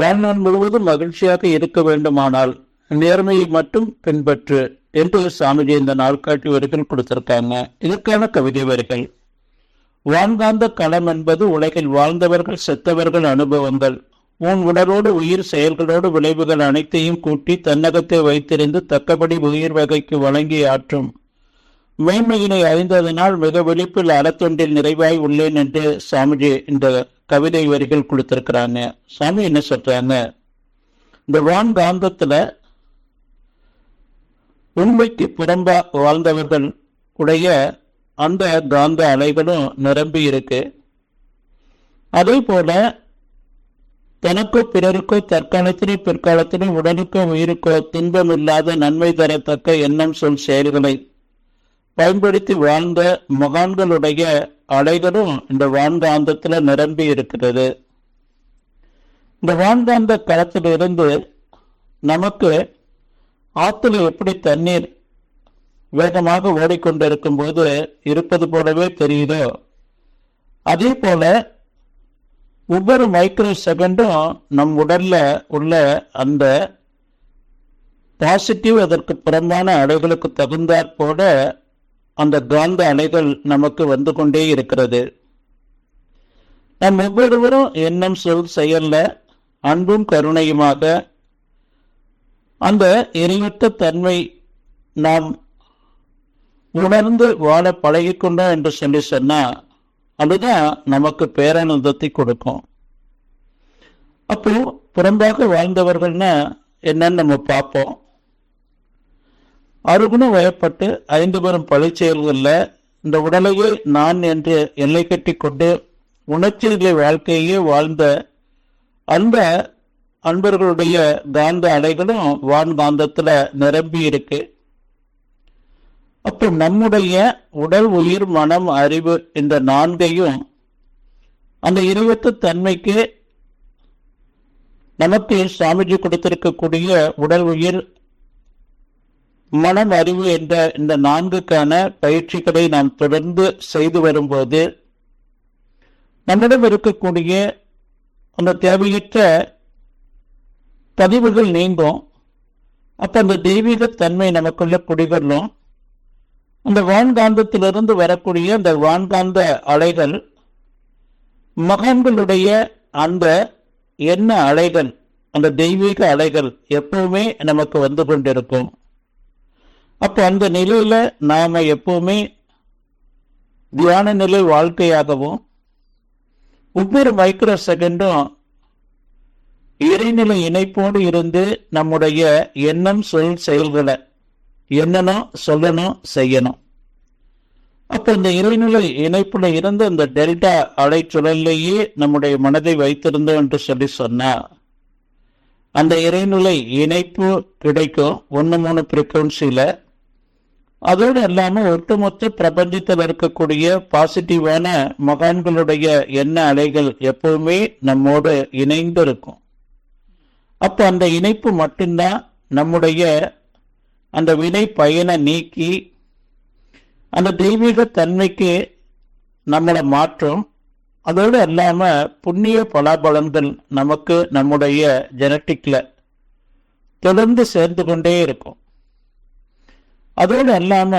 வாழ்நாள் முழுவதும் மகிழ்ச்சியாக இருக்க வேண்டுமானால் நேர்மையை மட்டும் பின்பற்று என்று சாமிஜி இந்த நாட்காட்டி வரிகள் கொடுத்திருக்காங்க. இதற்கான கவிதை வரிகள். வான்காந்த களம் என்பது உலகில் வாழ்ந்தவர்கள் செத்தவர்கள் அனுபவங்கள். உன் உடலோடு உயிர் செயல்களோடு விளைவுகள் அனைத்தையும் கூட்டி தன்னகத்தை வைத்திருந்து தக்கபடி உயிர் வகைக்கு வழங்கி ஆற்றும். மேன்மையினை அறிந்ததனால் மிக விழிப்பில் அறத்தொண்டில் நிறைவாய் உள்ளேன் என்று சாமிஜி இந்த கவிதை வரிகள் கொடுத்திருக்கிறாங்க. சாமி என்ன சொல்றாங்க? இந்த வான்காந்தத்துல உண்மைக்கு புறம்பா வாழ்ந்தவர்கள் உடைய அந்த காந்த அலைகளும் நிரம்பி இருக்கு. அதே போல தனக்கோ பிறருக்கோ தற்காலத்திலே பிற்காலத்திலே உடலுக்கோ உயிருக்கோ துன்பம் இல்லாத நன்மை தரத்தக்க எண்ணம் சொல் செயல்களை பயன்படுத்தி வாழ்ந்த மகான்களுடைய அலைகளும் இந்த வான்காந்தத்துல நிரம்பி இருக்கிறது. இந்த வான்காந்த களத்திலிருந்து நமக்கு ஆற்றுல எப்படி தண்ணீர் வேகமாக ஓடிக்கொண்டிருக்கும் போது இருப்பது போலவே தெரியுதோ? அதே போல ஒவ்வொரு மைக்ரோ செகண்டும் நம் உடல்ல உள்ள அந்த பாசிட்டிவ் அதற்கு புறம்பான அலைகளுக்கு தகுந்தாற் போல அந்த காந்த அலைகள் நமக்கு வந்து கொண்டே இருக்கிறது. நம் ஒவ்வொருவரும் எண்ணம் சொல் செயல்ல அன்பும் கருணையுமாக அந்த எரிவற்ற தன்மை நாம் உணர்ந்து வாழ பழகிக்கொண்டோம் என்று சொல்லி சொன்னா அதுதான் நமக்கு பேரானந்தத்தை கொடுக்கும். அப்போ புறம்பாக வாழ்ந்தவர்கள்னா என்னன்னு நம்ம பார்ப்போம். அருகுணம் வயப்பட்டு ஐந்து பெரும் பழிச்செயல்களில் இந்த உடலையே நான் என்று எல்லை கட்டி கொண்டு உணர்ச்சிநிலை வாழ்க்கையே வாழ்ந்த அந்த அன்பர்களுடைய காந்த அலைகளும் வான் காந்தத்துல நிரம்பி இருக்கு. அப்போ நம்முடைய உடல் உயிர் மனம் அறிவு இந்த நான்கையும் அந்த இருபத்து தன்மைக்கு நமக்கு சாமிஜி கொடுத்திருக்கக்கூடிய உடல் உயிர் மனம் அறிவு என்ற இந்த நான்குக்கான பயிற்சிகளை நாம் தொடர்ந்து செய்து வரும்போது நம்மிடம் இருக்கக்கூடிய அந்த தேவையற்ற பதிவுகள் நீங்கும். அப்ப அந்த தெய்வீக தன்மை நமக்குள்ள குடிகொள்ளும் அந்த வான்காந்தத்திலிருந்து வரக்கூடிய அந்த வான்காந்த அலைகள் மகான்களுடைய அந்த என்ன அலைகள் அந்த தெய்வீக அலைகள் எப்பவுமே நமக்கு வந்து கொண்டிருக்கும். அப்போ அந்த நிலையில நாம எப்பவுமே தியான நிலை வாழ்க்கையாகவும் ஒவ்வொரு மைக்ரோ செகண்டும் இறைநிலை இணைப்போடு இருந்து நம்முடைய எண்ணம் சொல் செயல்களை எண்ணணும் சொல்லணும் செய்யணும். அப்போ இந்த இறைநிலை இணைப்புல இருந்து அந்த டெல்டா அலைச்சுழல்லையே நம்முடைய மனதை வைத்திருந்தோம் என்று சொல்லி சொன்னா அந்த இறைநிலை இணைப்பு கிடைக்கும். ஒன்று மூணு ஃப்ரீக்குவன்சியில் அதோடு இல்லாமல் ஒட்டுமொத்த பிரபஞ்சத்தில் இருக்கக்கூடிய பாசிட்டிவான மகான்களுடைய எண்ண அலைகள் எப்பவுமே நம்மோடு இணைந்து இருக்கும் அப்போ அந்த இணைப்பு மட்டும்தான் நம்முடைய அந்த வினை பயனை நீக்கி அந்த தெய்வீக தன்மைக்கு நம்மளை மாற்றும். அதோடு இல்லாமல் புண்ணிய பலாபலன்கள் நமக்கு நம்முடைய ஜெனட்டிக்ல தொடர்ந்து சேர்ந்து கொண்டே இருக்கும். அதோடு இல்லாம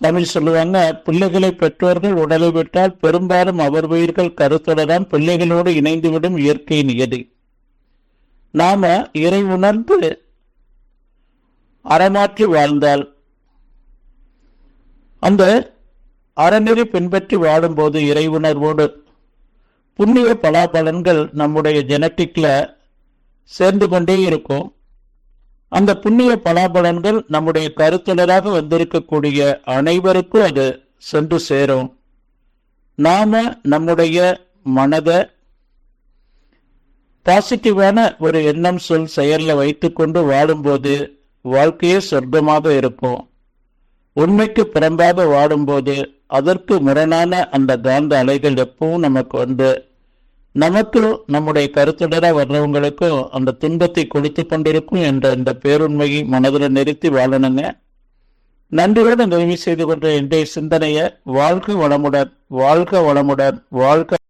தமிழ் சொல்லுவாங்க பிள்ளைகளை பெற்றோர்கள் உடலை விட்டால் பெரும்பாலும் அவர் உயிர்கள் கருத்துடன் பிள்ளைகளோடு இணைந்துவிடும் இயற்கை நியதி. நாம இறை உணர்ந்து அறமாற்றி வாழ்ந்தால் அந்த அறநெறி பின்பற்றி வாழும்போது இறை உணர்வோடு புண்ணிய பலாபலன்கள் நம்முடைய ஜெனட்டிக்ல சேர்ந்து கொண்டே இருக்கும். அந்த புண்ணிய பலாபலன்கள் நம்முடைய கருத்தலராக வந்திருக்கக்கூடிய அனைவருக்கும் அது சென்று சேரும். நாம நம்முடைய மனதை பாசிட்டிவான ஒரு எண்ணம் சொல் செயலில் வைத்துக்கொண்டு வாழும்போது வாழ்க்கையே சொர்க்கமாக இருக்கும். உண்மைக்கு புறம்பாக வாடும்போது அதற்கு முரணான அந்த காந்த அலைகள் எப்பவும் நமக்கு வந்து நமக்கும் நம்முடைய கருத்துடர வர்றவங்களுக்கும் அந்த துன்பத்தை கொடுத்து கொண்டிருக்கும் என்ற இந்த பேருண்மையை மனதில் நிறுத்தி வாழணுங்க. நன்றியுடன் நிறைவு செய்து கொண்ட இன்றைய சிந்தனையை வாழ்க வளமுடன் வாழ்க வளமுடன் வாழ்க